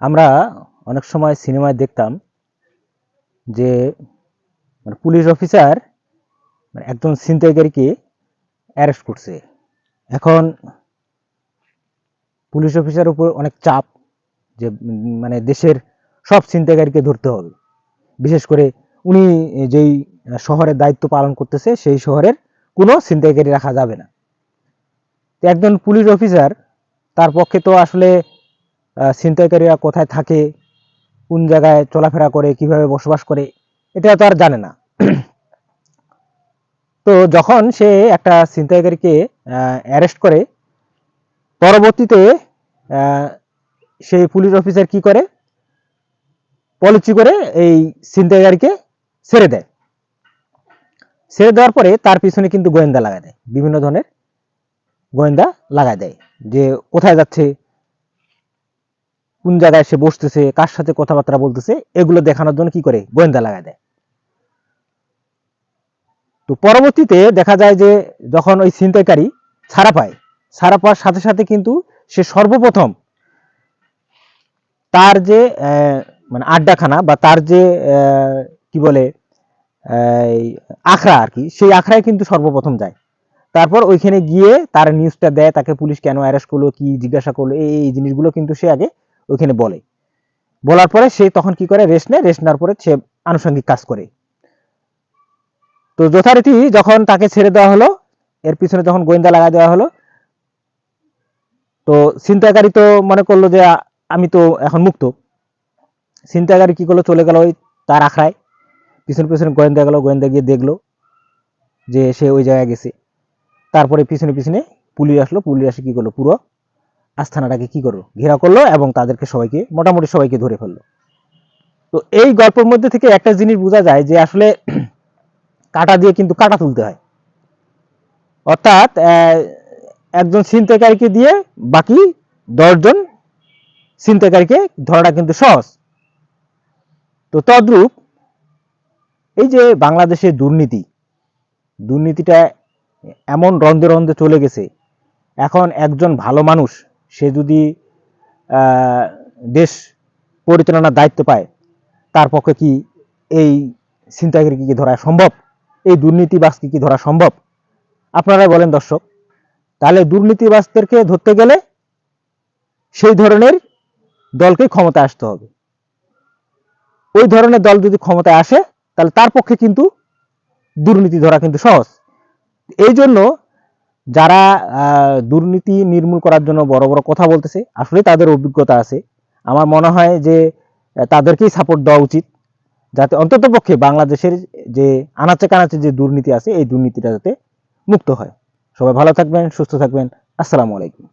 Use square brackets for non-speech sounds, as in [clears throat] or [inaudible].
আমরা অনেক সময় সিনেমায় দেখতাম যে মানে পুলিশ অফিসার মানে একজন অ্যারেস্ট করছে। এখন পুলিশ অফিসার উপর অনেক চাপ যে মানে দেশের সব ছিনতাইকারীকে ধরতে হবে। বিশেষ করে উনি যেই শহরের দায়িত্ব পালন করতেছে, সেই শহরের কোনো ছিনতাইকারী রাখা যাবে না। একজন পুলিশ অফিসার তার পক্ষে তো আসলে ছিনতাইকারীরা কোথায় থাকে, কোন জায়গায় চলাফেরা করে, কীভাবে বসবাস করে, এটা তো আর জানে না। [clears throat] তো যখন সে একটা ছিনতাইকারীকে অ্যারেস্ট করে, পরবর্তীতে সেই পুলিশ অফিসার কি করে? পলিসি করে এই ছিনতাইকারীকে ছেড়ে দেয়। ছেড়ে দেওয়ার পরে তার পিছনে কিন্তু গোয়েন্দা লাগায় দেয়, বিভিন্ন ধরনের গোয়েন্দা লাগায় দেয় যে কোথায় যাচ্ছে কোন জায়গায় সে বসতেছে, কার সাথে কথাবার্তা বলতেছে, এগুলো দেখানোর জন্য কি করে? গোয়েন্দা লাগায় দেয়। তো পরবর্তীতে দেখা যায় যে যখন ওই ছিনতাইকারী ছাড়া পায়, ছাড়া পাওয়ার সাথে সাথে কিন্তু সে সর্বপ্রথম তার যে মানে আড্ডাখানা বা তার যে কি বলে আখড়া আর কি, সেই আখড়ায় কিন্তু সর্বপ্রথম যায়। তারপর ওইখানে গিয়ে তার নিউজটা দেয়, তাকে পুলিশ কেন অ্যারেস্ট করল, কি জিজ্ঞাসা করল এই জিনিসগুলো কিন্তু সে আগে ওইখানে বলে। বলার পরে সে তখন কি করে? রেস্ট নেয়। রেস্ট নেওয়ার পরে সে আনুষঙ্গিক কাজ করে। তো যথারীতি যখন তাকে ছেড়ে দেওয়া হলো, এর পিছনে যখন গোয়েন্দা লাগা দেওয়া হলো, তো ছিনতাইকারী তো মনে করল যে আমি তো এখন মুক্ত। ছিনতাইকারী কি করল? চলে গেল ওই তার আখড়ায়। পিছনে পিছনে গোয়েন্দা গেল। গোয়েন্দা গিয়ে দেখল যে সে ওই জায়গায় গেছে। তারপরে পিছনে পিছনে পুলিশ আসলো। পুলিশ এসে কি করল? পুরো আস্থানাটাকে কি করল? ঘেরা করল এবং তাদেরকে সবাইকে, মোটামুটি সবাইকে ধরে ফেলল। তো এই গল্পের মধ্যে থেকে একটা জিনিস বোঝা যায় যে আসলে [clears throat] কাটা দিয়ে কিন্তু কাটা তুলতে হয়। অর্থাৎ একজন ছিনতাইকারীকে দিয়ে বাকি দশজন ছিনতাইকারীকে ধরাটা কিন্তু সহজ। তো তদ্রূপ এই যে বাংলাদেশের দুর্নীতি, দুর্নীতিটা এমন রন্ধে রন্ধে চলে গেছে। এখন একজন ভালো মানুষ সে যদি দেশ পরিচালনার দায়িত্ব পায়, তার পক্ষে কি এই ছিনতাইকারীকে কি ধরা সম্ভব? এই দুর্নীতিবাসকে কি ধরা সম্ভব? আপনারা বলেন দর্শক। তাহলে দুর্নীতিবাসদেরকে ধরতে গেলে সেই ধরনের দলকে ক্ষমতায় আসতে হবে। ওই ধরনের দল যদি ক্ষমতায় আসে, তাহলে তার পক্ষে কিন্তু দুর্নীতি ধরা কিন্তু সহজ। এই জন্য যারা দুর্নীতি নির্মূল করার জন্য বড় বড় কথা বলতেছে আসলে তাদের অভিজ্ঞতা আছে। আমার মনে হয় যে তাদেরকেই সাপোর্ট দেওয়া উচিত। যাতে অন্তত পক্ষে বাংলাদেশের যে, আনাচে কানাচে যে দুর্নীতি আছে, এই দুর্নীতিটা যাতে মুক্ত হয়। সবাই ভালো থাকবেন, সুস্থ থাকবেন। আসসালামু আলাইকুম।